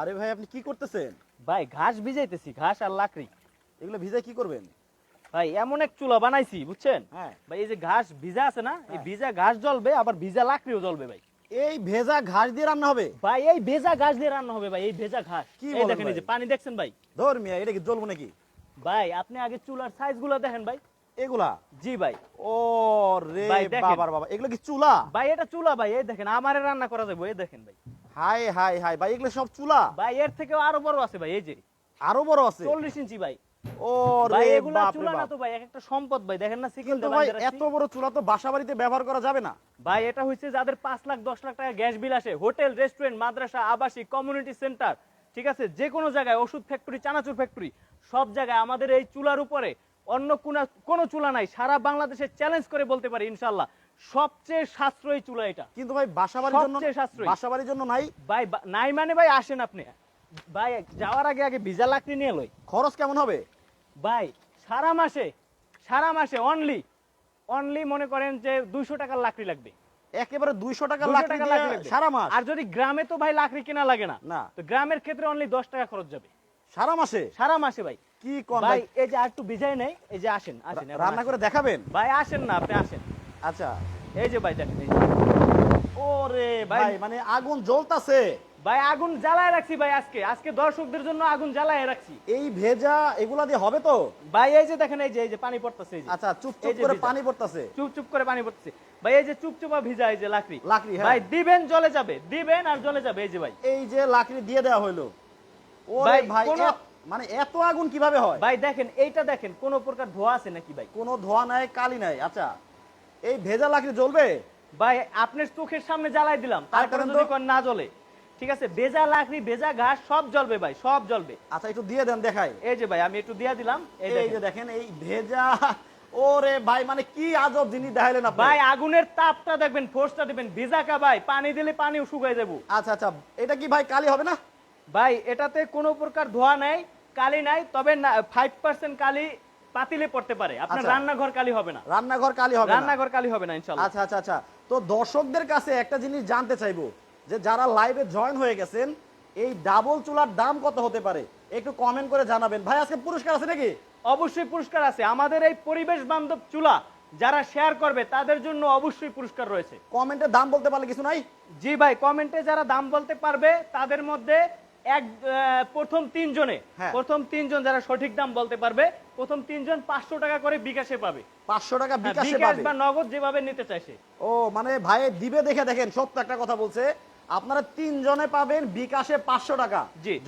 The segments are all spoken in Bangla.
আরে ভাই আপনি কি করতেছেন? ভাই ঘাস ভিজাইতেছি ঘাস আর লাকড়ি। এগুলো ভিজায় কি করবেন? ভাই এমন এক চুলা বানাইছি বুঝছেন? হ্যাঁ। ভাই এই যে ঘাস ভিজা আছে না এই হ্যাঁ। ভিজা ঘাস জ্বলবে আবার ভিজা লাকড়িও জ্বলবে ভাই। এই ভেজা ঘাস দিয়ে রান্না হবে? ভাই এই ভেজা ঘাস দিয়ে রান্না হবে ভাই এই ভেজা ঘাস। কি এই দেখেন এই যে পানি দেখছেন ভাই? ধর মিয়া এটা কি জ্বলবো নাকি? ভাই আপনি আগে চুলার সাইজগুলো দেখেন ভাই। এগুলা? জি ভাই। ও রে। বাবার বাবা এগুলো কি চুলা? ভাই এটা চুলা ভাই এই দেখেন আমারে রান্না করা যাবে এই দেখেন ভাই। Hi hi hi. ভাই এগুলো সব চুলা? ভাই এর থেকেও আরও বড় আছে ভাই এই যে। আরও বড় আছে? চল্লিশ ইঞ্চি ভাই। ও ভাই এগুলা চুলা না তো ভাই এক একটা সম্পদ ভাই। দেখেন না সিকিল ভাই এত বড় চুলা তো বাসা বাড়িতে ব্যবহার করা যাবে না। ভাই এটা হচ্ছে যাদের পাঁচ লাখ দশ লাখ টাকা গ্যাস বিল আসে। হোটেল রেস্টুরেন্ট মাদ্রাসা আবাসিক কমিউনিটি সেন্টার ঠিক আছে? যে কোনো জায়গায় ওষুধ ফ্যাক্টরি চানাচুর ফ্যাক্টরি সব জায়গায় আমাদের এই চুলার উপরে অন্য কোন কোনো চুলা নাই। সারা বাংলাদেশে চ্যালেঞ্জ করে বলতে পারি ইনশাল্লাহ সবচেয়ে সাশ্রয়ী চুলা এটা। কিন্তু ভাই বাসা বাড়ির জন্য সবচেয়ে সাশ্রয়ী। বাসা বাড়ির জন্য নাই? ভাই নাই মানে ভাই আসেন আপনি। ভাই যাওয়ার আগে আগে ভিজা লাকড়ি নিয়ে লই। খরচ কেমন হবে? ভাই সারা মাসে সারা মাসে অনলি অনলি মনে করেন যে দুইশো টাকার লাকড়ি লাগবে। একেবারে দুইশো টাকা 200 লাকড়ি লাকড়ি লাগবে। সারা মাস? আর যদি গ্রামে তো ভাই লাকড়ি কেনা লাগে না না। তো গ্রামের ক্ষেত্রে অনলি দশ টাকা খরচ যাবে। সারা মাসে? সারা মাসে ভাই। কি কোন ভাই এই যে আর একটু ভিজাই নেই এই যে আসেন আসেন রান্না করে দেখাবেন? ভাই আসেন না আপনি আসেন। আচ্ছা। এই যে ভাই দেখেন ওরে ভাই- মানে আগুন জ্বলতাছে। ভাই আগুন জ্বালায় রাখছি ভাই আজকে। আজকে দর্শকদের জন্য আগুন জ্বালায় রাখছি। এই ভেজা এগুলা দিয়ে হবে তো? ভাই এই যে দেখেন এই যে এই যে পানি পড়তেছে এই যে। আচ্ছা চুপ চুপ করে পানি পড়তাছে। চুপ চুপ করে পানি পড়তেছে। ভাই এই যে চুপচুপা ভিজা এই যে লাকড়ি। লাকড়ি, হ্যাঁ। ভাই দিবেন জলে যাবে। দিবেন আর জলে যাবে এই যে ভাই। এই যে লাকড়ি দিয়ে দেওয়া হইল। ওরে ভাই, মানে এত আগুন কীভাবে হয়? ভাই দেখেন এইটা দেখেন কোন প্রকার ধোয়া আছে নাকি ভাই? কোনো ধোয়া নাই কালি নাই। আচ্ছা। এই ভেজা লাকড়ি জ্বলবে? ভাই আপনার চোখের সামনে জ্বালাই দিলাম তারপরে যদি কোন না জ্বলে। ঠিক আছে ভেজা লাকড়ি ভেজা ঘাস সব জ্বলবে ভাই সব জ্বলবে। আচ্ছা একটু দিয়ে দেন দেখাই। এই যে ভাই আমি একটু দিয়া দিলাম এই যে দেখেন। দেখেন এই ভেজা ওরে ভাই মানে কি আজব জিনিস দেখাইলেন আপনি। ভাই আগুনের তাপটা দেখবেন ফোর্সটা দেখবেন ভিজাকা ভাই পানি দিলে পানিও শুকায় যাব। আচ্ছা আচ্ছা এটা কি ভাই কালি হবে না? ভাই এটাতে কোনো প্রকার ধোয়া নাই কালি নাই তবে ফাইভ পার্সেন্ট কালি পাতিলে পড়তে পারে। আপনার আচ্ছা। রান্নাঘর কালি হবে না। রান্নাঘর কালি হবে রান্নাঘর কালি হবে না ইনশাল্লাহ। আচ্ছা আচ্ছা আচ্ছা। তো দর্শকদের কাছে একটা জিনিস জানতে চাইব যে যারা লাইভে জয়েন হয়ে গেছেন এই ডাবল চুলার দাম কত হতে পারে? একটু কমেন্ট করে জানাবেন। ভাই আজকে পুরস্কার আছে নাকি? অবশ্যই পুরস্কার আছে। আমাদের এই পরিবেশ বান্ধব চুলা যারা শেয়ার করবে তাদের জন্য অবশ্যই পুরস্কার রয়েছে। কমেন্টে দাম বলতে পারলে কিছু নাই? জি ভাই কমেন্টে যারা দাম বলতে পারবে তাদের মধ্যে এক প্রথম তিনজনে হ্যাঁ। প্রথম তিনজন যারা সঠিক দাম বলতে পারবে প্রথম তিনজন পাঁচশো টাকা করে বিকাশে পাবে। পাঁচশো টাকা হ্যাঁ, বিকাশে বা নগদ যেভাবে নিতে চাইছে। ও মানে ভাই দিবে দেখে দেখেন সত্য একটা কথা বলছে। আপনারা তিনজনে পাবেন বিকাশে পাঁচশো টাকা।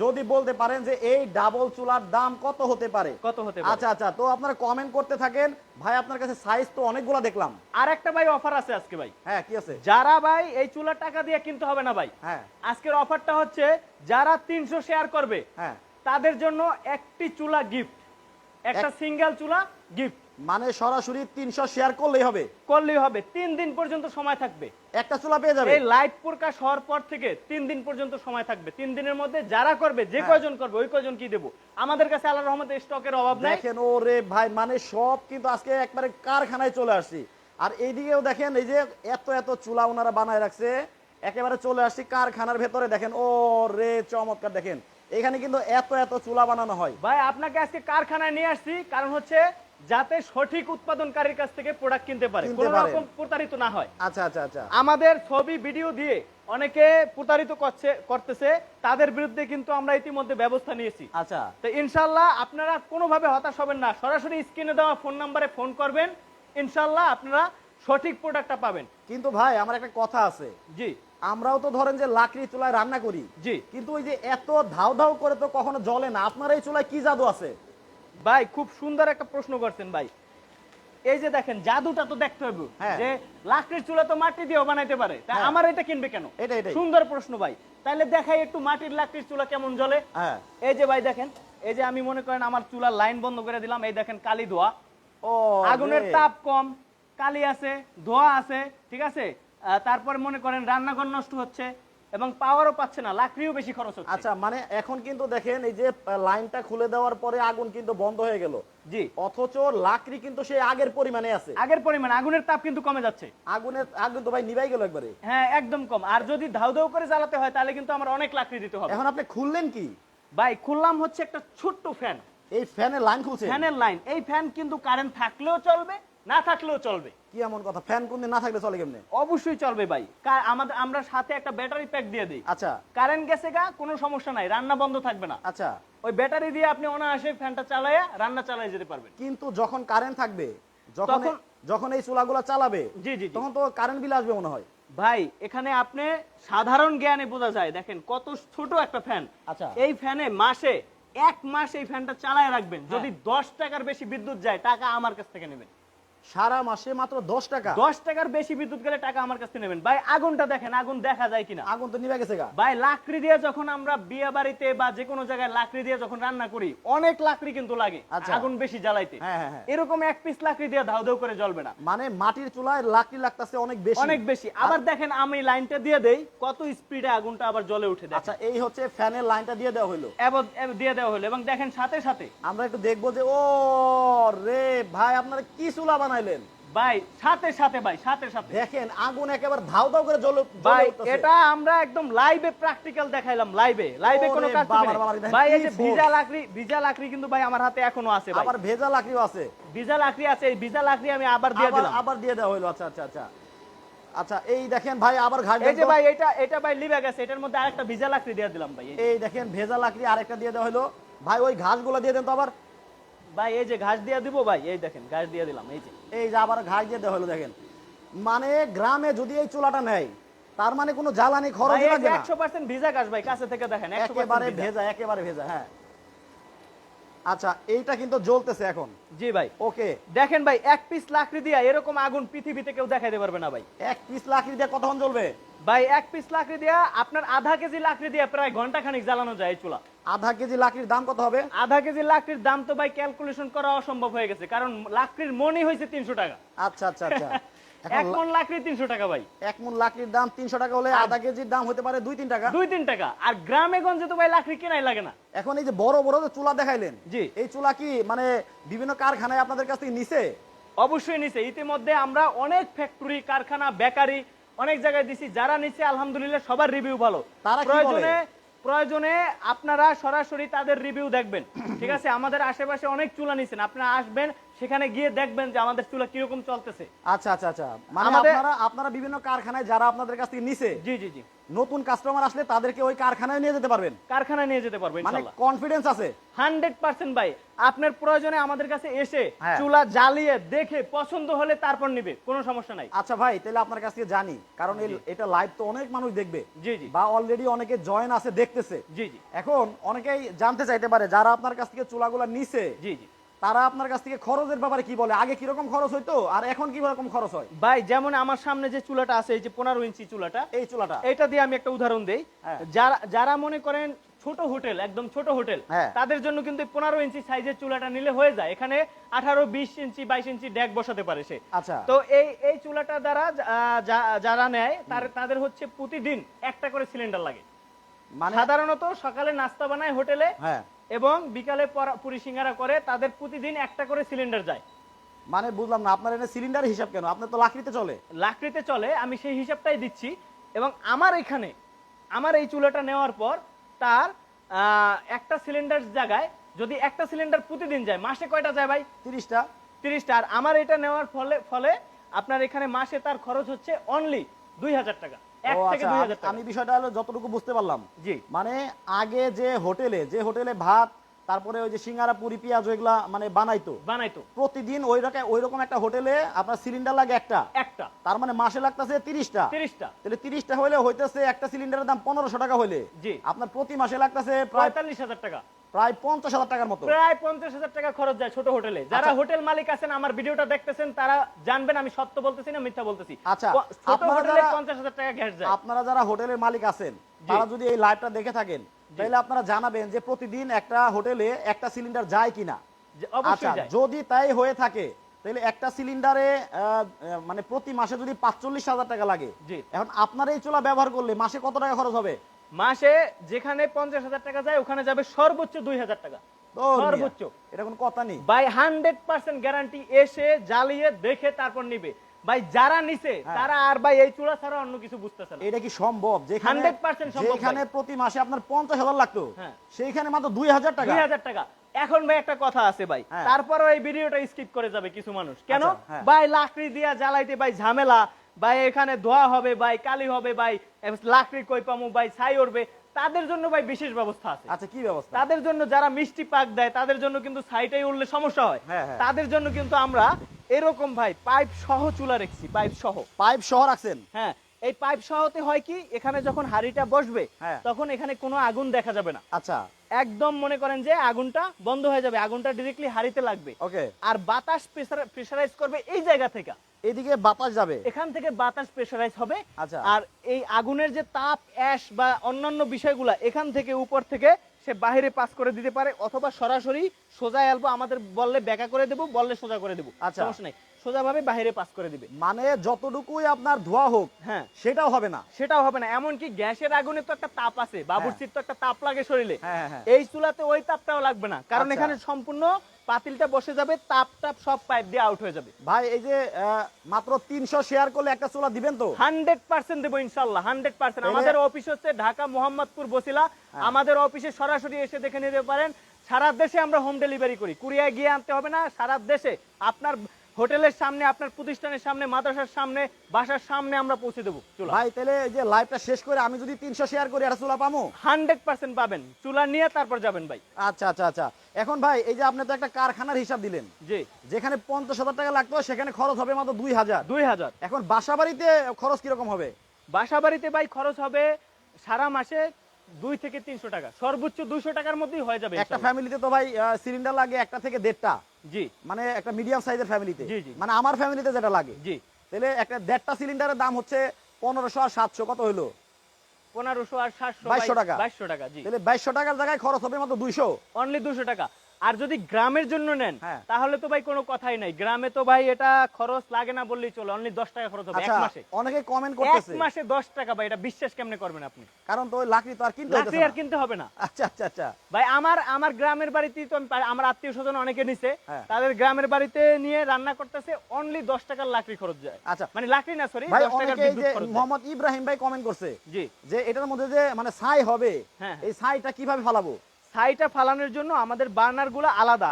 যদি বলতে পারেন যে এই ডাবল চুলার দাম কত হতে পারে? কত হতে পারে? আচ্ছা আচ্ছা তো আপনারা কমেন্ট করতে থাকেন। ভাই আপনার কাছে সাইজ তো অনেকগুলা দেখলাম। আর একটা ভাই অফার আছে আজকে ভাই। হ্যাঁ কি আছে? যারা ভাই এই চুলার টাকা দিয়ে কিনতে হবে না ভাই। হ্যাঁ। আজকের অফারটা হচ্ছে যারা তিনশো শেয়ার করবে হ্যাঁ। তাদের জন্য একটি চুলা গিফট একটা সিঙ্গেল চুলা গিফট মানে সরাসরি তিনশো শেয়ার করলেই হবে। করলেই হবে। তিন দিন পর্যন্ত সময় থাকবে। একটা চুলা পেয়ে যাবে। এই লাইভ প্রকাশ হওয়ার পর থেকে তিন দিন পর্যন্ত সময় থাকবে। তিন দিনের মধ্যে যারা করবে যে হ্যাঁ। কয়জন করবে ওই কয়জন কি দেবো? আমাদের কাছে আল্লাহ রহমতের স্টকের অভাব নাই। দেখেন ও রে ভাই মানে সব কিন্তু আজকে একবারে কারখানায় চলে আসছি। আর এইদিকেও দেখেন এই যে এত এত চুলা ওনারা বানায় রাখছে একেবারে চলে আসছি কারখানার ভেতরে। দেখেন ও রে চমৎকার দেখেন। এখানে কিন্তু এত এত চুলা বানানো হয়। ভাই আপনাকে আজকে কারখানায় নিয়ে আসছি কারণ হচ্ছে যাতে সঠিক উৎপাদনকারীর কাছ থেকে প্রোডাক্ট কিনতে পারে। কোনো রকম প্রতারিত না হয়। আচ্ছা আচ্ছা আচ্ছা। আমাদের ছবি ভিডিও দিয়ে অনেকে প্রতারিত করছে করতেছে। তাদের বিরুদ্ধে কিন্তু আমরা ইতিমধ্যে ব্যবস্থা নিয়েছি। আচ্ছা। তো ইনশাল্লাহ আপনারা কোনোভাবে হতাশ হবেন না। সরাসরি স্ক্রিনে দেওয়া ফোন নাম্বারে ফোন করবেন। ইনশাল্লাহ আপনারা সঠিক প্রোডাক্টটা পাবেন। কিন্তু ভাই আমার একটা কথা আছে। জি। আমরাও তো ধরেন যে লাকড়ি চুলায় রান্না করি। জি। কিন্তু ওই যে এত ধাও ধাও করে তো কখনো জ্বলে না। আপনার এই চুলায় কি জাদু আছে? ভাই খুব সুন্দর একটা প্রশ্ন করছেন ভাই। এই যে দেখেন জাদুটা তো দেখতে হবে হ্যাঁ। যে লাকড়ির চুলা তো মাটি দিয়েও বানাইতে পারে। তা হ্যাঁ। আমার এটা কিনবে কেন? এটা, সুন্দর প্রশ্ন ভাই। তাহলে দেখাই একটু মাটির লাকড়ির চুলা কেমন জ্বলে। হ্যাঁ। এই যে ভাই দেখেন এই যে আমি মনে করেন আমার চুলার লাইন বন্ধ করে দিলাম। এই দেখেন কালি ধোয়া। ও আগুনের তাপ কম কালি আছে ধোয়া আছে ঠিক আছে? তারপর মনে করেন রান্নাঘর নষ্ট হচ্ছে। এবং পাওয়ারও পাচ্ছে না লাকড়িও বেশি খরচ হচ্ছে। আচ্ছা মানে এখন কিন্তু দেখেন এই যে লাইনটা খুলে দেওয়ার পরে আগুন কিন্তু বন্ধ হয়ে গেল। জি। অথচ লাকড়ি কিন্তু সেই আগের পরিমাণে আছে। আগের পরিমাণ আগুনের তাপ কিন্তু কমে যাচ্ছে। আগুনের আগুন তো ভাই নিভাই গেল একবারে। হ্যাঁ একদম কম। আর যদি ধাউ ধাউ করে জ্বালাতে হয় তাহলে কিন্তু আমার অনেক লাকড়ি দিতে হবে। এখন আপনি খুললেন কি? ভাই খুললাম হচ্ছে একটা ছোট্ট ফ্যান এই ফ্যানের লাইন খুলছে ফ্যানের লাইন এই ফ্যান কিন্তু কারেন্ট থাকলেও চলবে না থাকলেও চলবে। কি এমন কথা? ফ্যান কোন না থাকলে চলে কেমনে? অবশ্যই চলবে ভাই। আমাদের আমরা সাথে একটা ব্যাটারি প্যাক দিয়ে দিই। আচ্ছা। কারেন্ট গেছে গা কোনো সমস্যা নাই রান্না বন্ধ থাকবে না। আচ্ছা। ওই ব্যাটারি দিয়ে আপনি অনায়াসে ফ্যানটা চালায়া রান্না চালায় যেতে পারবেন। কিন্তু যখন কারেন্ট থাকবে যখন যখন এই চুলাগুলো চালাবে জি জি জি। তখন তো কারেন্ট বিল আসবে মনে হয়। ভাই এখানে আপনি সাধারণ জ্ঞানে বোঝা যায় দেখেন কত ছোট একটা ফ্যান। আচ্ছা। এই ফ্যানে মাসে এক মাস এই ফ্যানটা চালায় রাখবেন। যদি দশ টাকার বেশি বিদ্যুৎ যায় টাকা আমার কাছ থেকে নেবেন। সারা মাসে মাত্র দশ টাকা। দশ টাকার বেশি বিদ্যুৎ গেলে টাকা আমার কাছ নেবেন। ভাই আগুনটা দেখেন আগুন দেখা যায় কিনা? আগুন তো নিভে গেছে ভাই লাকড়ি দিয়ে যখন আমরা বিয়ে বাড়িতে বা যে কোনো জায়গায় লাকড়ি দিয়ে যখন রান্না করি অনেক লাকড়ি কিন্তু লাগে আচ্ছা। আগুন বেশি জ্বালাইতে। হ্যাঁ, হ্যাঁ, হ্যাঁ। এরকম এক পিস লাকড়ি দিয়ে ধাউ ধাউ করে জ্বলবে না। মানে মাটির চুলায় লাকড়ি লাগতেছে অনেক বেশি। অনেক বেশি। আবার দেখেন আমি লাইনটা দিয়ে দেই কত স্পিডে আগুনটা আবার জ্বলে উঠে দেখেন। আচ্ছা এই হচ্ছে ফ্যানের লাইনটা দিয়ে দেওয়া হলো দিয়ে দেওয়া হলো এবং দেখেন সাথে সাথে আমরা একটু দেখব যে ও রে ভাই আপনারা কি চুলা বানাইলেন ভাই সাথে সাথে ভাই সাথে সাথে। দেখেন আগুন একেবারে ধাও ধাও করে জ্বলে ভাই এটা আমরা একদম লাইভে প্র্যাকটিক্যাল দেখাইলাম লাইভে লাইভে কোনো কাজ ভাই এই যে ভিজা লাকড়ি ভিজা লাকড়ি কিন্তু ভাই আমার হাতে এখনও আছে ভাই। আবার ভেজা লাকড়িও আছে। ভিজা লাকড়ি আছে এই ভিজা লাকড়ি আমি আবার দিয়ে দিলাম। আবার দিয়ে দেওয়া হলো আচ্ছা আচ্ছা আচ্ছা। আচ্ছা এই দেখেন ভাই আবার ঘাট এই যে ভাই এটা এটা ভাই লিভে গেছে এটার মধ্যে আরেকটা ভিজা লাকড়ি দিয়ে দিলাম ভাই এই- এই দেখেন ভেজা লাকড়ি আরেকটা দিয়ে দেওয়া হলো ভাই ওই ঘাসগুলো দিয়ে দেন তো আবার। ভাই এই যে ঘাস দিয়ে দিব ভাই এই দেখেন ঘাস দিয়ে দিলাম এই যে। এই যে আবার ঘাস দিয়ে দেওয়া হলো দেখেন। মানে গ্রামে যদি এই চুলাটা নেয় তার মানে কোনো জ্বালানি খরচ লাগবে না। 100% ভিজা ঘাস ভাই কাছে থেকে দেখেন একেবারে ভেজা। একেবারে ভেজা হ্যাঁ। আচ্ছা এইটা কিন্তু জ্বলতেছে এখন। জি ভাই। ওকে। দেখেন ভাই এক পিস লাকড়ি দিয়া এরকম আগুন পৃথিবীতে কেউ দেখাইতে পারবে না ভাই। এক পিস লাকড়ি দিয়ে কতক্ষণ জ্বলবে? ভাই এক পিস লাকড়ি দিয়া আপনার আধা কেজি লাকড়ি দিয়া প্রায় ঘণ্টা খানিক জ্বালানো যায় এই চুলা। আধা কেজি লাকড়ির দাম কত হবে? আধা কেজি লাকড়ির দাম তো ভাই ক্যালকুলেশন করা অসম্ভব হয়ে গেছে কারণ লাকড়ির মনই হয়েছে তিনশো টাকা। আচ্ছা আচ্ছা আচ্ছা। এক মন লাকড়ি তিনশো টাকা ভাই। এক মন লাকড়ির দাম তিনশো টাকা হলে আধা কেজির দাম হতে পারে দুই তিন টাকা। দুই তিন টাকা। আর গ্রামে গঞ্জে তো ভাই লাকড়ি কেনাই লাগে না। এখন এই যে বড় বড় যে চুলা দেখাইলেন জি। এই চুলা কি মানে বিভিন্ন কারখানায় আপনাদের কাছ থেকে নিছে? অবশ্যই নিছে। ইতিমধ্যে আমরা অনেক ফ্যাক্টরি কারখানা বেকারি অনেক জায়গায় দিছি। যারা নিচ্ছে আলহামদুলিল্লাহ সবার রিভিউ ভালো। তারা কি প্রয়োজনে? প্রয়োজনে আপনারা সরাসরি তাদের রিভিউ দেখবেন। ঠিক আছে? আমাদের আশেপাশে অনেক চুলা নিছেন। আপনারা আসবেন সেখানে গিয়ে দেখবেন যে আমাদের চুলা কীরকম চলতেছে। আচ্ছা আচ্ছা আচ্ছা। মানে আপনারা আপনারা বিভিন্ন কারখানায় যারা আপনাদের কাছ থেকে নিছে জি জি জি। নতুন কাস্টমার আসলে তাদেরকে ওই কারখানায় নিয়ে যেতে পারবেন? কারখানায় নিয়ে যেতে পারব মানে কনফিডেন্স আছে? হান্ড্রেড পার্সেন্ট ভাই আপনার প্রয়োজনে আমাদের কাছে এসে হ্যাঁ। চুলা জ্বালিয়ে দেখে পছন্দ হলে তারপর নিবে কোনো সমস্যা নাই। আচ্ছা ভাই তাহলে আপনার কাছ থেকে জানি কারণ এটা লাইভ তো অনেক মানুষ দেখবে জি জি। বা অলরেডি অনেকে জয়েন আছে দেখতেছে। জি জি। এখন অনেকেই জানতে চাইতে পারে যারা আপনার কাছ থেকে চুলাগুলা নিছে জি জি। তারা আপনার কাছ থেকে খরচের ব্যাপারে কি বলে? আগে কীরকম খরচ হইতো আর এখন কি রকম খরচ হয়? ভাই যেমন আমার সামনে যে চুলাটা আছে এই যে পনেরো ইঞ্চি চুলাটা এই চুলাটা। এটা দিয়ে আমি একটা উদাহরণ দেই। হ্যাঁ। যারা যারা মনে করেন ছোট হোটেল একদম ছোট হোটেল হ্যাঁ। তাদের জন্য কিন্তু পনেরো ইঞ্চি সাইজের চুলাটা নিলে হয়ে যায়। এখানে আঠারো বিশ ইঞ্চি বাইশ ইঞ্চি ডেক বসাতে পারে সে। আচ্ছা। তো এই এই চুলাটা দ্বারা যারা নেয় তাদের হচ্ছে প্রতিদিন একটা করে সিলিন্ডার লাগে। সাধারণত সকালে নাস্তা বানায় হোটেলে হ্যাঁ। এবং বিকালে পুরি সিঙ্গারা করে তাদের প্রতিদিন একটা করে সিলিন্ডার যায়। মানে বুঝলাম না আপনার এনে সিলিন্ডার হিসাব কেন? আপনার তো লাকড়িতে চলে। লাকড়িতে চলে আমি সেই হিসাবটাই দিচ্ছি। এবং আমার এখানে আমার এই চুলাটা নেওয়ার পর তার একটা সিলিন্ডার জায়গায় যদি একটা সিলিন্ডার প্রতিদিন যায় মাসে কয়টা যায় ভাই? তিরিশটা। তিরিশটা। আর আমার এটা নেওয়ার ফলে ফলে আপনার এখানে মাসে তার খরচ হচ্ছে অনলি দুই হাজার টাকা। আচ্ছা আমি বিষয়টা হলো যতটুকু বুঝতে পারলাম। জি। মানে আগে যে হোটেলে যে হোটেলে ভাত তারপরে ওই যে সিঙ্গারা পুরি পেঁয়াজ ওইগুলা মানে বানাইতো। বানাইতো। প্রতিদিন ওই রকম ওই রকম একটা হোটেলে আপনার সিলিন্ডার লাগে একটা। একটা। তার মানে মাসে লাগতেছে তিরিশটা। তিরিশটা। তাহলে তিরিশটা হলে হইতেছে একটা সিলিন্ডারের দাম পনেরোশো টাকা হলে জি। আপনার প্রতি মাসে লাগতেছে প্রায় পঁয়তাল্লিশ হাজার টাকা। প্রায় পঞ্চাশ হাজার টাকার মতো। প্রায় পঞ্চাশ হাজার টাকা খরচ যায় ছোট হোটেলে। যারা আচ্ছা। হোটেল মালিক আছেন আমার ভিডিওটা দেখতেছেন তারা জানবেন আমি সত্য বলতেছি না মিথ্যা বলতেছি। আচ্ছা, ছোট হোটেলে পঞ্চাশ হাজার টাকা গ্যাস যায়। আপনারা যারা হোটেলের মালিক আছেন তারা যদি এই লাইভটা দেখে থাকেন তাহলে আপনারা জানাবেন যে প্রতিদিন একটা হোটেলে একটা সিলিন্ডার যায় কিনা। আচ্ছা অবশ্যই যদি তাই হয়ে থাকে তাহলে একটা সিলিন্ডারে মানে প্রতি মাসে যদি পাঁচচল্লিশ হাজার টাকা লাগে এখন আপনার এই চুলা ব্যবহার করলে মাসে কত টাকা খরচ হবে? মাসে যেখানে পঞ্চাশ হাজার টাকা যায় ওখানে যাবে সর্বোচ্চ দুই হাজার টাকা। সর্বোচ্চ। এটা কোনো কথা নেই। বাই হান্ড্রেড পার্সেন্ট গ্যারান্টি এসে জ্বালিয়ে দেখে তারপর নিবে। ভাই যারা নিছে হ্যাঁ। তারা আর ভাই এই চূড়া ছাড়া অন্য কিছু বুঝতেছে না। এটা কি সম্ভব? যেখানে 100% সম্ভব যেখানে প্রতি মাসে আপনার পঞ্চাশ হাজার লাগতো হ্যাঁ। সেইখানে মাত্র দুই হাজার টাকা। দুই হাজার টাকা। এখন ভাই একটা কথা আছে ভাই। হ্যাঁ। তারপরও এই ভিডিওটা স্কিপ করে যাবে কিছু মানুষ। কেন? আচ্ছা। ভাই লাকড়ি দিয়া জ্বালাইতে ভাই ঝামেলা ভাই এখানে ধোয়া হবে ভাই কালি হবে ভাই লাকড়ি কই পামু ভাই ছাই উঠবে তাদের জন্য ভাই বিশেষ ব্যবস্থা আছে। আচ্ছা কি ব্যবস্থা? তাদের জন্য যারা মিষ্টি পাক দেয় তাদের জন্য কিন্তু সাইটাই উঠলে সমস্যা হয়। হ্যাঁ, হ্যাঁ। তাদের জন্য কিন্তু আমরা এরকম ভাই পাইপ সহ চুলা রেখেছি পাইপ সহ। পাইপ সহ রাখছেন? হ্যাঁ এই পাইপ সহতে হয় কি এখানে যখন হাড়িটা বসবে হ্যাঁ। তখন এখানে কোনো আগুন দেখা যাবে না। আচ্ছা। একদম মনে করেন যে আগুনটা বন্ধ হয়ে যাবে আগুনটা ডিরেক্টলি হাড়িতে লাগবে। ওকে আর বাতাস প্রেসারাইজ করবে এই জায়গা থেকে। এদিকে বাতাস যাবে। এখান থেকে বাতাস প্রেসারাইজ হবে। আচ্ছা। আর এই আগুনের যে তাপ অ্যাশ বা অন্যান্য বিষয়গুলা এখান থেকে উপর থেকে সে বাইরে পাস করে দিতে পারে অথবা সরাসরি সোজা অ্যালবো আমাদের বললে ব্যাকা করে দেবো বললে সোজা করে দেবো। আচ্ছা। সমস্যা নেই। সোজাভাবে বাইরে পাস করে দিবে। মানে যতটুকুই আপনার ধোয়া হোক হ্যাঁ। সেটাও হবে না। সেটাও হবে না এমনকি গ্যাসের আগুনে তো একটা তাপ আছে বাবুর্চির তো একটা তাপ লাগে শরীরে। হ্যাঁ, হ্যাঁ, হ্যাঁ। এই চুলাতে ওই তাপটাও লাগবে না কারণ আচ্ছা। এখানে সম্পূর্ণ পাতিলটা বসে যাবে তাপ টাপ সব পাইপ দিয়ে আউট হয়ে যাবে। ভাই এই যে মাত্র তিনশো শেয়ার করলে একটা চুলা দিবেন তো? হান্ড্রেড পার্সেন্ট দেবো ইনশাল্লাহ হান্ড্রেড পার্সেন্ট। আমাদের অফিস হচ্ছে ঢাকা মোহাম্মদপুর বসিলা। আমাদের অফিসে সরাসরি এসে দেখে নিতে পারেন সারা দেশে আমরা হোম ডেলিভারি করি। কুরিয়ায় গিয়ে আনতে হবে না সারা দেশে আপনার হোটেলের সামনে আপনার প্রতিষ্ঠানের সামনে মাদ্রাসার সামনে বাসার সামনে আমরা পৌঁছে দেবো। চুলা। ভাই তাহলে এই যে লাইভটা শেষ করে আমি যদি তিনশো শেয়ার করি একটা চুলা পাবো হান্ড্রেড পার্সেন্ট পাবেন। চুলা নিয়ে তারপর যাবেন ভাই। আচ্ছা আচ্ছা আচ্ছা। এখন ভাই এই যে আপনি তো একটা কারখানার হিসাব দিলেন। জি। যেখানে পঞ্চাশ হাজার টাকা লাগতো সেখানে খরচ হবে মাত্র দুই হাজার। দুই হাজার। এখন বাসা বাড়িতে খরচ কীরকম হবে? বাসা বাড়িতে ভাই খরচ হবে সারা মাসে দুই থেকে তিনশো টাকা। সর্বোচ্চ দুইশো টাকার মধ্যেই হয়ে যাবে একটা ফ্যামিলিতে তো ভাই সিলিন্ডার লাগে একটা থেকে দেড়টা। জি। মানে একটা মিডিয়াম সাইজের ফ্যামিলিতে। মানে আমার ফ্যামিলিতে যেটা লাগে। জি। তাহলে একটা দেড়টা সিলিন্ডারের দাম হচ্ছে পনেরোশো আর সাতশো কত হলো পনেরোশো আর সাতশো বাইশশো টাকা। বাইশশো টাকা জি। তাহলে বাইশশো টাকার জায়গায় খরচ হবে মাত্র দুইশো। অনলি দুশো টাকা। আর যদি গ্রামের জন্য নেন হ্যাঁ। তাহলে তো ভাই কোনো কথাই নাই। গ্রামে তো ভাই এটা খরচ লাগে না বললেই চলে অনলি দশ টাকা খরচ হবে এক আচ্ছা মাসে। অনেকে কমেন্ট করতেছে। এক মাসে দশ টাকা ভাই এটা বিশ্বাস কেমনে করবেন আপনি? কারণ তো ওই লাকড়ি তো আর কিনতে লাকড়ি আর কিনতে হবে না। আচ্ছা আচ্ছা আচ্ছা। ভাই আমার আমার গ্রামের বাড়িতেই তো আমি আমার আত্মীয় স্বজন অনেকে নিছে হ্যাঁ। তাদের গ্রামের বাড়িতে নিয়ে রান্না করতেছে অনলি দশ টাকার লাকড়ি খরচ যায়। আচ্ছা। মানে লাকড়ি না সরি ভাই দশ টাকার অনেকে বিদ্যুৎ যে খরচ মোহাম্মদ ইব্রাহিম ভাই কমেন্ট করছে জি। যে এটার মধ্যে যে মানে ছাই হবে হ্যাঁ। এই ছাইটা কীভাবে ফালাবো? ছাইটা ফালানোর জন্য আমাদের বার্নারগুলো আলাদা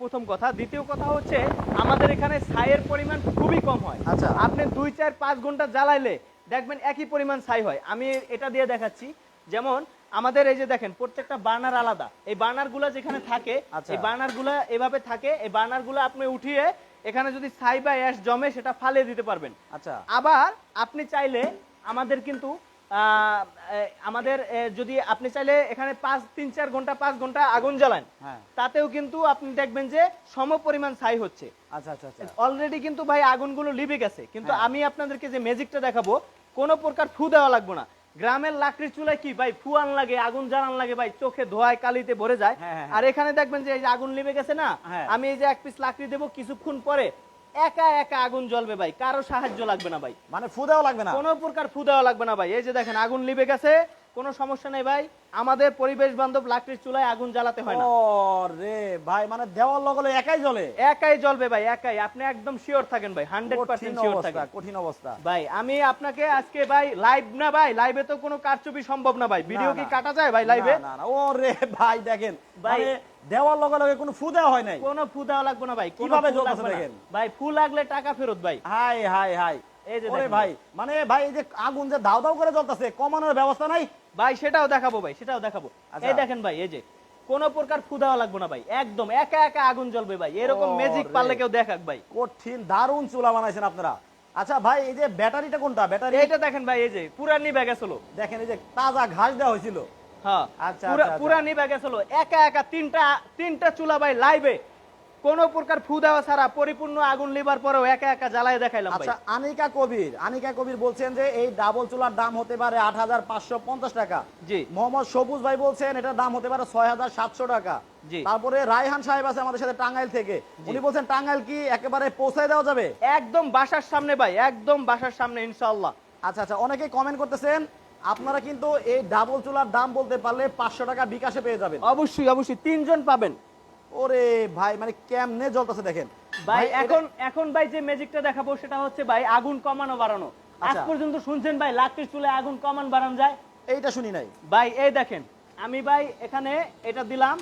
প্রথম কথা। দ্বিতীয় কথা হচ্ছে আমাদের এখানে ছাইয়ের পরিমাণ খুবই কম হয়। আচ্ছা। আপনি দুই চার পাঁচ ঘণ্টা জ্বালাইলে দেখবেন একই পরিমাণ ছাই হয়। আমি এটা দিয়ে দেখাচ্ছি। যেমন আমাদের এই যে দেখেন প্রত্যেকটা বার্নার আলাদা। এই বার্নারগুলা যেখানে থাকে আচ্ছা। এই বার্নারগুলা এভাবে থাকে এই বার্নারগুলো আপনি উঠিয়ে এখানে যদি ছাই বা অ্যাশ জমে সেটা ফালিয়ে দিতে পারবেন। আচ্ছা। আবার আপনি চাইলে আমাদের কিন্তু আমাদের যদি আপনি চাইলে এখানে পাঁচ তিন চার ঘণ্টা পাঁচ ঘণ্টা আগুন জ্বালান হ্যাঁ। তাতেও কিন্তু আপনি দেখবেন যে সম পরিমাণ ছাই হচ্ছে। আচ্ছা আচ্ছা আচ্ছা। অলরেডি কিন্তু ভাই আগুনগুলো লিবে গেছে। কিন্তু হ্যাঁ। আমি আপনাদেরকে যে ম্যাজিকটা দেখাবো কোনো প্রকার ফু দেওয়া লাগবে না। গ্রামের লাকড়ির চুলায় কি ভাই ফুয়ান লাগে আগুন জ্বালান লাগে ভাই চোখে ধোয়ায় কালিতে ভরে যায়। হ্যাঁ, আর এখানে দেখবেন যে এই যে আগুন লিবে গেছে না। আমি এই যে এক পিস লাকড়ি দেবো কিছুক্ষণ পরে একা একা আগুন জ্বলবে ভাই কারও সাহায্য লাগবে না ভাই। মানে ফুদাও লাগবে না? কোনো প্রকার ফুদাও লাগবে না ভাই। এই যে দেখেন আগুন লিবে গেছে কোনো সমস্যা নেই ভাই। আমাদের পরিবেশ বান্ধব লাকড়ির চুলায় আগুন জ্বালাতে হয় না। রে ভাই মানে দেওয়ার লগলে একাই জ্বলে? একাই জ্বলবে ভাই একাই। আপনি একদম শিওর থাকেন ভাই হান্ড্রেড কঠিন পার্সেন্ট শিওর অবস্থা থাকেন। কঠিন অবস্থা। ভাই আমি আপনাকে আজকে ভাই লাইভ না ভাই লাইভে তো কোনো কারচুপি সম্ভব না ভাই। ভিডিও কি কাটা যায় ভাই লাইভে না, না না। ও রে ভাই দেখেন ভাই- মানে দেওয়ার লগে লগে কোনো ফু দেওয়া হয় নাই। কোনো ফু দেওয়া লাগবে না ভাই কীভাবে জ্বলতেছে দেখেন? ভাই ফু লাগলে টাকা ফেরত ভাই। Hi hi hi. এই যে ভাই মানে ভাই এই যে আগুন যে দাও দাও করে জ্বলতেছে কমানোর ব্যবস্থা নাই? ভাই সেটাও দেখাবো ভাই সেটাও দেখাবো। আচ্ছা। এই দেখেন ভাই এই যে কোনো প্রকার ফু দেওয়া লাগবে না ভাই একদম একা একা আগুন জ্বলবে ভাই এরকম ম্যাজিক পারলে কেউ দেখাক ভাই। কঠিন দারুণ চুলা বানাইছেন আপনারা। আচ্ছা ভাই এই যে ব্যাটারিটা কোনটা? ব্যাটারি এটা দেখেন ভাই এই যে পুরানি ব্যাগে ছিল। দেখেন এই যে তাজা ঘাস দেওয়া হয়েছিল। হ্যাঁ আচ্ছা, আচ্ছা, আচ্ছা। পুরানি ব্যাগে ছিল। একা একা তিনটা তিনটা চুলা ভাই লাইভে কোন প্রকার ফু দেওয়া ছাড়া পরিপূর্ণ আগুন লিবার পরেও একা একা জ্বালায় দেখাইলাম আচ্ছা আনিকা কবির আনিকা কবির বলছেন যে এই ডাবল চুলার দাম হতে পারে আট হাজার পাঁচশো পঞ্চাশ টাকা। জি। মোহাম্মদ সবুজ ভাই বলছেন এটার দাম হতে পারে ছয় হাজার সাতশো টাকা। তারপরে রায়হান সাহেব আছে আমাদের সাথে টাঙ্গাইল থেকে। উনি বলছেন টাঙ্গাইল কি একেবারে পৌঁছায় দেওয়া যাবে? একদম বাসার সামনে ভাই একদম বাসার সামনে ইনশাআল্লাহ। আচ্ছা আচ্ছা অনেকে কমেন্ট করতেছেন আপনারা কিন্তু এই ডাবল চুলার দাম বলতে পারলে পাঁচশো টাকা বিকাশে পেয়ে যাবেন। অবশ্যই অবশ্যই তিনজন পাবেন। ওরে ভাই মানে কেমনে জ্বলতেছে দেখেন। ভাই এখন এখন ভাই যে ম্যাজিকটা দেখাবো সেটা হচ্ছে ভাই আগুন কমানো বাড়ানো। আজ আচ্ছা। পর্যন্ত শুনছেন ভাই লাকড়ির চুলে আগুন কমান বাড়ানো যায়? এইটা শুনি নাই। ভাই এই দেখেন আমি ভাই এখানে এটা দিলাম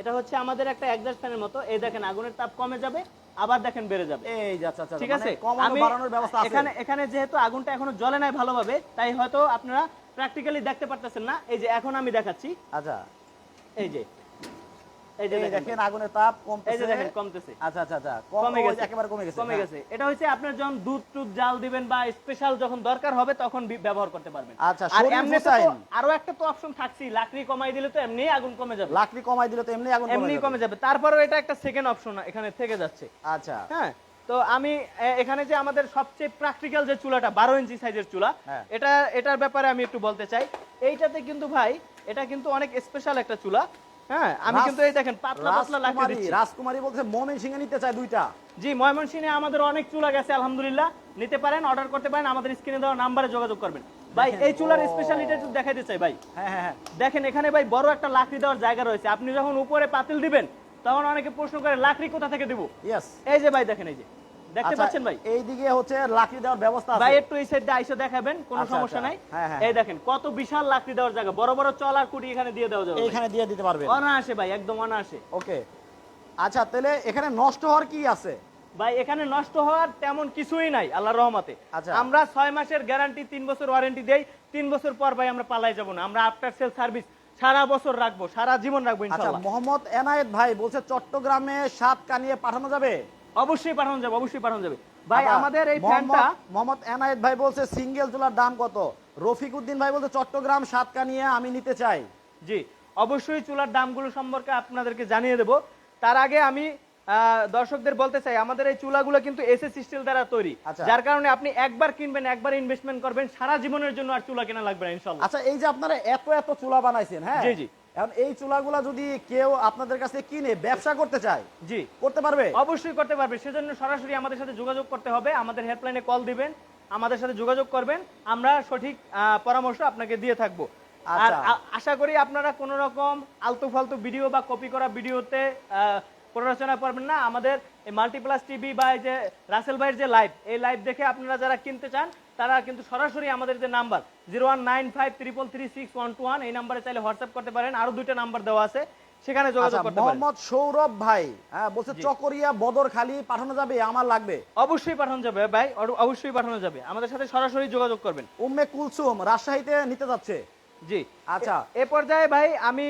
এটা হচ্ছে আমাদের একটা এক্সাস্ট ফ্যানের মতো। এই দেখেন আগুনের তাপ কমে যাবে আবার দেখেন বেড়ে যাবে। এই আচ্ছা আচ্ছা ঠিক মানে আছে? কমানো আমি বাড়ানোর ব্যবস্থা আছে। এখানে এখানে যেহেতু আগুনটা এখনও জ্বলে নাই ভালোভাবে তাই হয়তো আপনারা প্র্যাকটিক্যালি দেখতে পারতেছেন না। এই যে এখন আমি দেখাচ্ছি। আচ্ছা। এই যে এই যে দেখেন। দেখেন আগুনের তাপ এই যে দেখেন কমতেছে। আচ্ছা আচ্ছা আচ্ছা কমে গেছে একেবারে কমে গেছে কমে হ্যাঁ। গেছে। এটা হচ্ছে আপনার যখন দুধ টুধ জাল দিবেন বা স্পেশাল যখন দরকার হবে তখন ব্যবহার করতে পারবেন। আচ্ছা, আর এমনি তো আরও একটা তো অপশন থাকছি লাকড়ি কমাই দিলে তো এমনি আগুন কমে যাবে। লাকড়ি কমাই দিলে তো এমনি আগুন এমনি কমে কমে যাবে। তারপরেও এটা একটা সেকেন্ড অপশন এখানে থেকে যাচ্ছে। আচ্ছা। হ্যাঁ তো আমি এখানে যে আমাদের সবচেয়ে প্র্যাকটিক্যাল যে চুলাটা বারো ইঞ্চি সাইজের চুলা হ্যাঁ। এটা এটার ব্যাপারে আমি একটু বলতে চাই। এইটাতে কিন্তু ভাই এটা কিন্তু অনেক স্পেশাল একটা চুলা। হ্যাঁ আমি কিন্তু এই দেখেন পাতলা পাতলা লাকড়ি দিচ্ছি। রাজকুমারী বলছে মমিন সিংহে নিতে চায় দুইটা। জি ময়মনসিংহে আমাদের অনেক চুলা গেছে আলহামদুলিল্লাহ। নিতে পারেন অর্ডার করতে পারেন আমাদের স্ক্রিনে দেওয়া নাম্বারে যোগাযোগ করবেন। ভাই এই চুলার স্পেশালিটি একটু দেখাইতে চাই ভাই। হ্যাঁ হ্যাঁ হ্যাঁ। দেখেন এখানে ভাই বড় একটা লাকড়ি দেওয়ার জায়গা রয়েছে। আপনি যখন উপরে পাতিল দিবেন তখন অনেকে প্রশ্ন করে লাকড়ি কোথা থেকে দিব? এই যে ভাই দেখেন এই যে। দেখতে পাচ্ছেন ভাই? এইদিকে হচ্ছে লাকড়ি দেওয়ার ব্যবস্থা ভাই একটু এই সাইডে আইসে দেখাবেন কোনো সমস্যা। নাই। এই দেখেন কত বিশাল লাকড়ি দেওয়ার জায়গা। বড় বড় চলার কুটি এখানে দিয়ে দেওয়া যাবে এইখানে দিয়ে দিতে পারবে অনায়াসে ভাই একদম অনায়াসে। ওকে। আচ্ছা তাহলে এখানে নষ্ট হওয়ার কি আছে? ভাই এখানে নষ্ট হওয়ার তেমন কিছুই নাই আল্লাহর রহমতে। আচ্ছা। আমরা ছয় মাসের গ্যারান্টি তিন বছর ওয়ারেন্টি দেই। তিন বছর পর ভাই আমরা পালাই যাব না। আমরা আফটার সেল সার্ভিস সারা বছর রাখব সারা জীবন রাখব আচ্ছা ইনশাআল্লাহ। মোহাম্মদ এনায়েত ভাই বলছে চট্টগ্রামে সাত কানিয়ে পাঠানো যাবে? অবশ্যই পাঠানো যাবে অবশ্যই পাঠানো যাবে। ভাই আমাদের এই ফ্যানটা মোহাম্মদ এনায়েত ভাই বলছে সিঙ্গেল চুলার দাম কত? রফিক উদ্দিন ভাই বলছে চট্টগ্রাম সাত কানিয়ে আমি নিতে চাই। জি অবশ্যই চুলার দামগুলো সম্পর্কে আপনাদেরকে জানিয়ে দেব। তার আগে আমি আহ, দর্শকদের বলতে চাই আমাদের এই চুলাগুলো কিন্তু এসএস স্টিল দ্বারা তৈরি। আচ্ছা। যার কারণে আপনি একবার কিনবেন একবার ইনভেস্টমেন্ট করবেন সারা জীবনের জন্য আর চুলা কেনা লাগবে না ইনশাল্লাহ আচ্ছা এই যে আপনারা এত এত চুলা বানাইছেন হ্যাঁ? জি, জি। এখন এই চুলাগুলা যদি কেউ আপনাদের কাছে কিনে ব্যবসা করতে চায় জি। করতে পারবে? অবশ্যই করতে পারবে। সেজন্য সরাসরি আমাদের সাথে যোগাযোগ করতে হবে। আমাদের হেল্পলাইনে কল দিবেন আমাদের সাথে যোগাযোগ করবেন। আমরা সঠিক পরামর্শ আপনাকে দিয়ে থাকব। আর আচ্ছা। আশা করি আপনারা কোনো রকম আলতু ফালতু ভিডিও বা কপি করা ভিডিওতে প্ররোচনা করবেন না। আমাদের মাল্টিপ্লাস টিভি বা এই যে রাসেল ভাইয়ের যে লাইভ এই লাইভ দেখে আপনারা যারা কিনতে চান তারা কিন্তু সরাসরি আমাদের যে number zero one nine five triple three six one two one এই নাম্বারে চাইলে হোয়াটসঅ্যাপ করতে পারেন। আরও দুইটা নাম্বার দেওয়া আছে সেখানে যোগাযোগ আচ্ছা করতে পারেন। মোহাম্মদ সৌরভ ভাই হ্যাঁ বলছে। চকরিয়া বদরখালি পাঠানো যাবে আমার লাগবে। অবশ্যই পাঠানো যাবে ভাই অবশ্যই পাঠানো যাবে। আমাদের সাথে সরাসরি যোগাযোগ করবেন। উম্মে কুলসুম রাজশাহীতে নিতে যাচ্ছে। জি। আচ্ছা। এ- পর্যায়ে ভাই আমি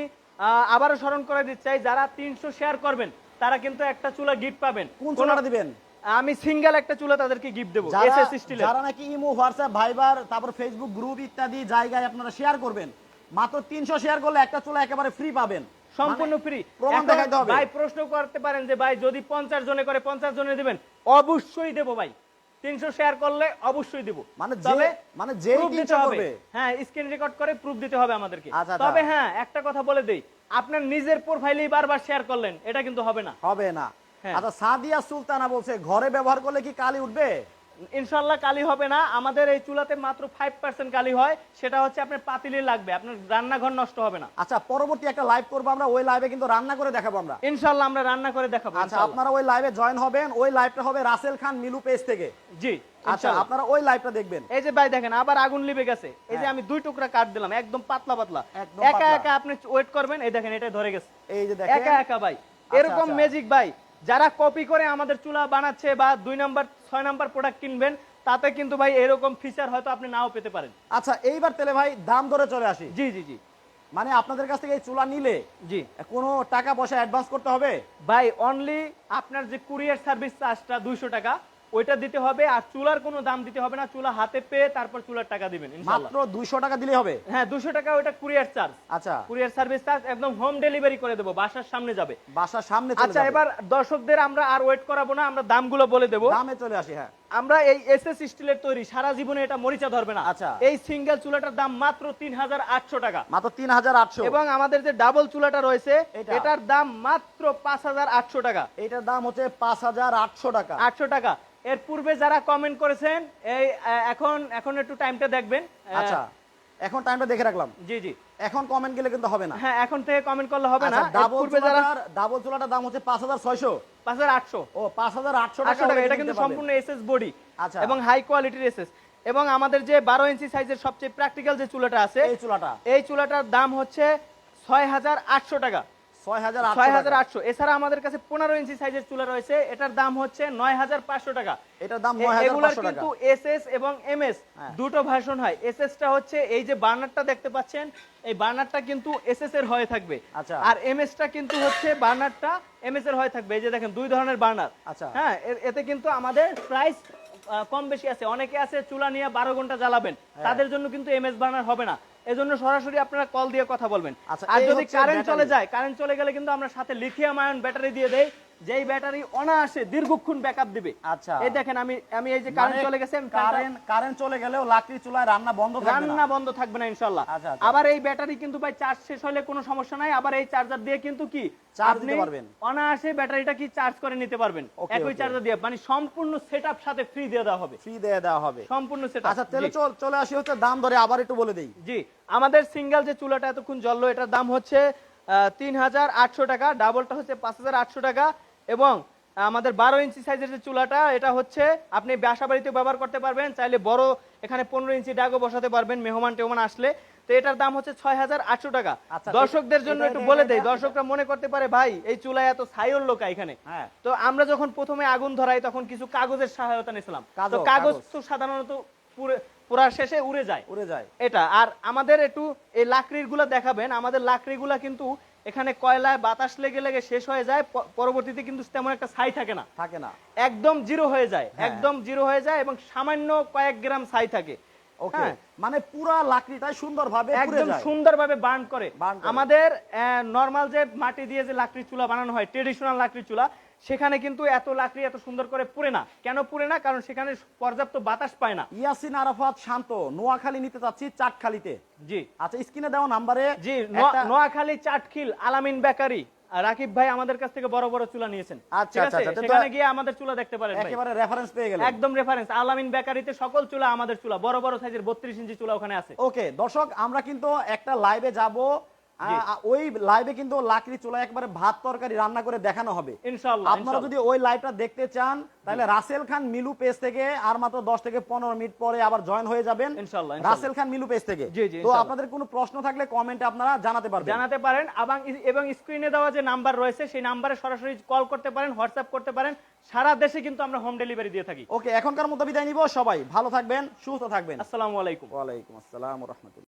আবারও স্মরণ করে দিতে চাই যারা তিনশো শেয়ার করবেন তারা কিন্তু একটা চুলা গিফট পাবেন। কোন চুলাটা দিবেন? আমি সিঙ্গেল একটা চুলা তাদেরকে গিফট দেবো যারা এসএস স্টিলের যারা নাকি ইমো হোয়াটসঅ্যাপ ভাইবার তারপর ফেসবুক গ্রুপ ইত্যাদি জায়গায় আপনারা শেয়ার করবেন। মাত্র তিনশো শেয়ার করলে একটা চুলা একেবারে ফ্রি পাবেন। সম্পূর্ণ মানে ফ্রি প্রমাণ দেখাইতে হবে। ভাই প্রশ্ন করতে পারেন যে ভাই যদি পঞ্চাশ জনে করে পঞ্চাশ জনে দিবেন অবশ্যই দেবো ভাই। তিনশো শেয়ার করলে অবশ্যই দেবো। মানে যে তবে মানে দিতে হবে। হ্যাঁ স্ক্রিন রেকর্ড করে প্রুফ দিতে হবে আমাদেরকে। আচ্ছা, আচ্ছা। তবে হ্যাঁ একটা কথা বলে দেই। আপনার নিজের প্রোফাইলেই বারবার শেয়ার করলেন এটা কিন্তু হবে না। হবে না। আচ্ছা সাদিয়া সুলতানা বলছে ঘরে ব্যবহার করলে কি কালি উঠবে? ইনশাল্লাহ কালি হবে না। আমাদের এই চুলাতে মাত্র ফাইভ পার্সেন্ট কালি হয়। সেটা হচ্ছে আপনার পাতিলে লাগবে। আপনার রান্নাঘর নষ্ট হবে না। আচ্ছা পরবর্তী একটা লাইভ করব আমরা। ওই লাইভে কিন্তু রান্না করে দেখাবো আমরা। ইনশাল্লাহ আমরা রান্না করে দেখাবো আচ্ছা আপনারা ওই লাইভে জয়েন হবেন। ওই লাইভটা হবে রাসেল খান মিলু পেজ থেকে। জি আচ্ছা আপনারা ওই লাইভটা দেখবেন। এই যে ভাই দেখেন আবার আগুন লিবে গেছে। এই যে হ্যাঁ। আমি দুই টুকরা কাট দিলাম একদম পাতলা পাতলা। একা একা আপনি ওয়েট করবেন। এই দেখেন এটা ধরে গেছে। এই যে দেখেন। একা একা ভাই। আচ্ছা, এরকম আচ্ছা। ম্যাজিক ভাই। যারা কপি করে আমাদের চুলা বানাচ্ছে বা দুই নাম্বার ছয় নাম্বার প্রোডাক্ট কিনবেন তাতে কিন্তু ভাই এরকম ফিচার হয়তো আপনি নাও পেতে পারেন। আচ্ছা এইবার তেলে ভাই দাম ধরে চলে আসি। জি জি জি। মানে আপনাদের কাছ থেকে এই চুলা নিলে জি। কোনো টাকা পয়সা অ্যাডভান্স করতে হবে? ভাই অনলি আপনার যে কুরিয়ার সার্ভিস চার্জটা দুইশো টাকা ওইটা দিতে হবে আর চুলার কোনো দাম দিতে হবে না। চুলা হাতে পেয়ে তারপর চুলার টাকা দিবেন মাত্র দুইশো টাকা দিলে হবে? হ্যাঁ দুশো টাকা ওইটা কুরিয়ার চার্জ। আচ্ছা। কুরিয়ার সার্ভিস চার্জ একদম হোম ডেলিভারি করে দেবো বাসার সামনে যাবে। বাসার সামনে আচ্ছা এবার দর্শকদের আমরা আর ওয়েট করাবো না আমরা দামগুলো বলে দেবো। দামে চলে আসি হ্যাঁ। আমরা এই এস এস স্টিলের তৈরি সারা জীবনে এটা মরিচা ধরবে না। আচ্ছা। এই সিঙ্গেল চুলাটার দাম মাত্র তিন হাজার আটশো টাকা। মাত্র তিন হাজার আটশো। এবং আমাদের যে ডাবল চুলাটা রয়েছে এটার দাম মাত্র পাঁচ হাজার আটশো টাকা। এটার দাম হচ্ছে পাঁচ হাজার আটশো টাকা। আটশো টাকা। এর পূর্বে যারা কমেন্ট করেছেন এই এখন এখন একটু টাইমটা দেখবেন। আচ্ছা এখন টাইমটা দেখে রাখলাম। জি জি। এখন কমেন্ট গেলে কিন্তু হবে না। হ্যাঁ এখন থেকে কমেন্ট করলে হবে না। ডাবল পূর্বে যারা চুলাটার ডাবল চুলাটার দাম হচ্ছে পাঁচ হাজার ছয়শো। পাঁচ হাজার আটশো। ও পাঁচ হাজার আটশো আটশো টাকা এটা কিন্তু সম্পূর্ণ এসএস বডি আচ্ছা। এবং হাই কোয়ালিটির এসএস এবং আমাদের যে বারো ইঞ্চি সাইজের সবচেয়ে প্র্যাকটিক্যাল যে চুলাটা আছে এই চুলাটা। এই চুলাটার দাম হচ্ছে ছয় হাজার আটশো টাকা। ছয় হাজার ছয় হাজার আটশো। এছাড়া আমাদের কাছে পনেরো ইঞ্চি সাইজের চুলা রয়েছে। এটার দাম হচ্ছে নয় হাজার পাঁচশো টাকা। এটার দাম এ- নয় হাজার এগুলার পাঁচশো টাকা। কিন্তু এবং এমএস হ্যাঁ। দুটো ভার্সন হয়। এসএস টা হচ্ছে এই যে বার্নারটা দেখতে পাচ্ছেন এই বার্নারটা কিন্তু এসএস এর হয়ে থাকবে। আচ্ছা। আর টা কিন্তু হচ্ছে বার্নারটা এর হয়ে থাকবে। এই যে দেখেন দুই ধরনের বার্নার। আচ্ছা। হ্যাঁ এতে কিন্তু আমাদের প্রাইস কম বেশি আছে। অনেকে আছে চুলা নিয়ে বারো ঘণ্টা জ্বালাবেন। হ্যাঁ। তাদের জন্য কিন্তু এমএস বার্নার হবে না। এজন্য সরাসরি আপনারা কল দিয়ে কথা বলবেন। আচ্ছা, আর যদি কারেন্ট চলে যায় কারেন্ট চলে গেলে কিন্তু আমরা সাথে লিথিয়াম আয়ন ব্যাটারি দিয়ে দেই। যেই ব্যাটারি অনায়াসে দীর্ঘক্ষণ ব্যাকআপ দিবে। আচ্ছা। এই দেখেন আমি আমি এই যে কারেন্ট চলে গেছে কারেন্ট কারেন্ট চলে গেলেও লাকড়ি চুলায় রান্না বন্ধ থাকবে রান্না বন্ধ থাকবে না ইনশাল্লাহ আচ্ছা, আচ্ছা। আবার এই ব্যাটারি কিন্তু ভাই চার্জ শেষ হলে কোনো সমস্যা নাই আবার এই চার্জার দিয়ে কিন্তু কি চার্জ দিতে পারবেন। অনায়াসে ব্যাটারিটা কি চার্জ করে নিতে পারবেন? একই চার্জার দিয়ে মানে সম্পূর্ণ সেটআপ সাথে ফ্রি দিয়ে দেওয়া হবে। ফ্রি দিয়ে দেওয়া হবে। সম্পূর্ণ সেটআপ আচ্ছা তাহলে চল চলে আসি হচ্ছে দাম ধরে আবার একটু বলে দেই। জি আমাদের সিঙ্গেল যে চুলাটা এতক্ষণ জ্বললো এটার দাম হচ্ছে তিন হাজার আটশো টাকা ডাবলটা হচ্ছে পাঁচ হাজার আটশো টাকা। এবং আমাদের বারো ইঞ্চি সাইজের যে চুলাটা এটা হচ্ছে আপনি বাসা বাড়িতে ব্যবহার করতে পারবেন চাইলে বড় এখানে পনেরো ইঞ্চি ডাগও বসাতে পারবেন মেহমান টেহমান আসলে। তো এটার দাম হচ্ছে ছয় হাজার আটশো টাকা। আচ্ছা, দর্শকদের জন্য একটু বলে দেয় দর্শকরা মনে করতে পারে ভাই এই চুলায় এত ছাইয়ের লোক এখানে? হ্যাঁ। তো আমরা যখন প্রথমে আগুন ধরাই তখন কিছু কাগজের সহায়তা নিয়েছিলাম কাগজ, তো কাগজ কাগজ। তো সাধারণত পুরে পুরা শেষে উড়ে যায়। উড়ে যায়। এটা আর আমাদের একটু এই লাকড়িরগুলা দেখাবেন আমাদের লাকড়িগুলা কিন্তু এখানে কয়লায় বাতাস লেগে লেগে শেষ হয়ে যায় পরবর্তীতে কিন্তু তেমন একটা ছাই থাকে না থাকে না একদম জিরো হয়ে যায় হ্যাঁ। একদম জিরো হয়ে যায় এবং সামান্য কয়েক গ্রাম ছাই থাকে ওকে হ্যাঁ। মানে পুরা লাকড়িটাই সুন্দরভাবে একদম সুন্দরভাবে বার্ন করে। আমাদের নর্মাল যে মাটি দিয়ে যে লাকড়ি চুলা বানানো হয় ট্রেডিশনাল লাকড়ি চুলা সেখানে কিন্তু এত লাকড়ি এত সুন্দর করে পুড়ে না। কেন পুড়ে না? কারণ সেখানে পর্যাপ্ত বাতাস পায় না। ইয়াসিন আরাফাত শান্ত নোয়াখালী নিতে চাচ্ছি চাটখালিতে। জি। আচ্ছা স্ক্রিনে দেওয়া নাম্বারে জি নোয়াখালী চাটখিল আলামিন বেকারি। রাকিব ভাই আমাদের কাছ থেকে বড় বড় চুলা নিয়েছেন। আচ্ছা, আচ্ছা? আচ্ছা, সেখানে গিয়ে আমাদের চুলা দেখতে পারেন একেবারে রেফারেন্স পেয়ে গেলেন। একদম রেফারেন্স আলামিন বেকারিতে সকল চুলা আমাদের চুলা। বড় বড় সাইজের বত্রিশ ইঞ্চি চুলা ওখানে আছে। ওকে দর্শক আমরা কিন্তু একটা লাইভে যাব। ওই লাইভে কিন্তু লাকড়ি চুলা একবারে ভাত তরকারি রান্না করে দেখানো হবে। আপনারা যদি ওই লাইভটা দেখতে চান তাহলে রাসেল খান মিলু পেজ থেকে আর মাত্র দশ থেকে পনেরো মিনিট পরে আবার জয়েন হয়ে যাবেন। রাসেল খান মিলু পেজ থেকে। তো আপনাদের কোনো প্রশ্ন থাকলে কমেন্টে আপনারা জানাতে পারবেন। জানাতে পারেন এবং এবং স্ক্রিনে দেওয়া যে নাম্বার রয়েছে সেই নাম্বারে সরাসরি কল করতে পারেন হোয়াটসঅ্যাপ করতে পারেন। সারা দেশে কিন্তু আমরা হোম ডেলিভারি দিয়ে থাকি। ওকে এখনকার মতো বিদায় নিব সবাই। ভালো থাকবেন সুস্থ থাকবেন। আসসালামু আলাইকুম। ওয়ালাইকুম আসসালাম রহমতুল্লাহ।